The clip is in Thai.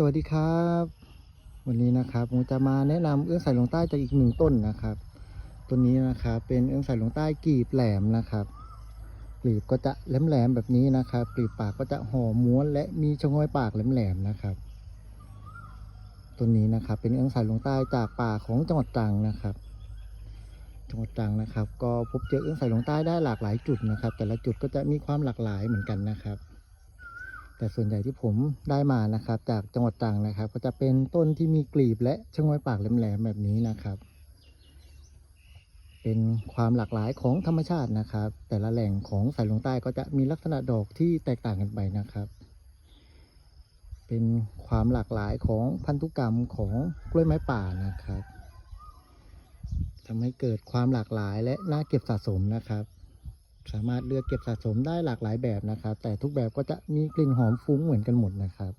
สวัสดีครับ วันนี้นะครับผมจะมาแนะนำเอื้องสายลงใต้จากอีกหนึ่งต้นนะครับต้นนี้นะครับเป็นเอื้องสายลงใต้กลีบแหลมนะครับกลีบก็จะแหลมๆแบบนี้นะครับกลีบปากก็จะห่อม้วนและมีชงอยปากแหลมๆนะครับต้นนี้นะครับ เป็นเอื้องสายลงใต้จากป่าของจังหวัดตรังนะครับ จังหวัดตรังนะครับ ก็พบเจอเอื้องสายลงใต้ได้หลากหลายจุดนะครับ แต่ละจุดก็จะมีความหลากหลายเหมือนกันนะครับ แต่ส่วนใหญ่ที่ผมได้มานะครับ จากจังหวัดตรังนะครับ ก็จะเป็นต้นที่มีกลีบและชะงอยปากแหลมๆแบบนี้นะครับ เป็นความหลากหลายของธรรมชาตินะครับ แต่ละแหล่งของสายลงใต้ก็จะมีลักษณะดอกที่แตกต่างกันไปนะครับ เป็นความหลากหลายของพันธุกรรมของกล้วยไม้ป่านะครับทำให้เกิดความหลากหลายและน่าเก็บสะสมนะครับ สามารถเลือกเก็บสะสมได้หลากหลายแบบนะครับ แต่ทุกแบบก็จะมีกลิ่นหอมฟุ้งเหมือนกันหมดนะครับ